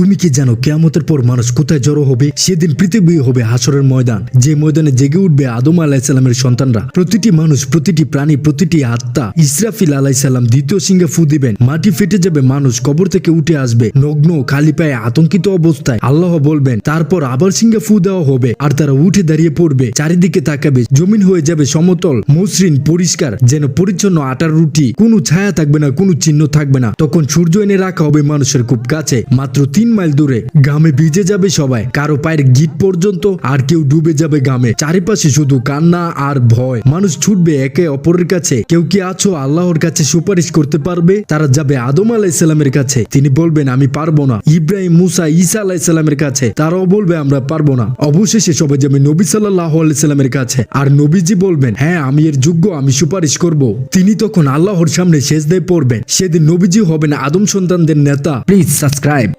তুমি কি জানো কেয়ামতের পর মানুষ কোথায় জড়ো হবে? সেদিন পৃথিবী হবে হাসরের ময়দান। যে ময়দানে জেগে উঠবে আদম আলাহিসাল্লামের সন্তানরা। প্রতিটি মানুষ, প্রতিটি প্রাণী, প্রতিটি আত্মা ইসরাফিল আলাইসাল্লাম দ্বিতীয় সিংহে ফু দিবেন। মাটি ফেটে যাবে, মানুষ কবর থেকে উঠে আসবে। নগ্ন, খালি পায়ে আতঙ্কিত অবস্থায় আল্লাহ বলবেন, তারপর আবার সিংহে ফু দেওয়া হবে আর তারা উঠে দাঁড়িয়ে পড়বে। চারিদিকে তাকাবে, জমিন হয়ে যাবে সমতল, মসৃণ, পরিষ্কার, যেন পরিচ্ছন্ন আটার রুটি। কোনো ছায়া থাকবে না, কোনো চিহ্ন থাকবে না। তখন সূর্য এনে রাখা হবে মানুষের খুব কাছে। মাত্র তিন মাইল দূরে। গামে ভিজে যাবে সবাই। কারও পায়ের গিট পর্যন্ত আর কেউ ডুবে যাবে গামে চারিপাশে শুধু কান্না আর ভয়। মানুষ ছুটবে একে অপরের কাছে। কেউ কি আছো আল্লাহর কাছে সুপারিশ করতে পারবে? তারা যাবে আদম আলাইসাল্লামের কাছে। তিনি বলবেন, আমি পারব না। ইব্রাহিম, মুসা, ঈসা আলাইসাল্লামের কাছে। তারাও বলবে, আমরা পারব না। অবশেষে সবাই যাবে নবী সাল্লাহ আলাইসাল্লামের কাছে। আর নবীজি বলবেন হ্যাঁ আমি এর যোগ্য, আমি সুপারিশ করব। তিনি তখন আল্লাহর সামনে শেষ দেয় পড়বেন। সেদিন নবীজি হবেন আদম সন্তানদের নেতা। Please subscribe.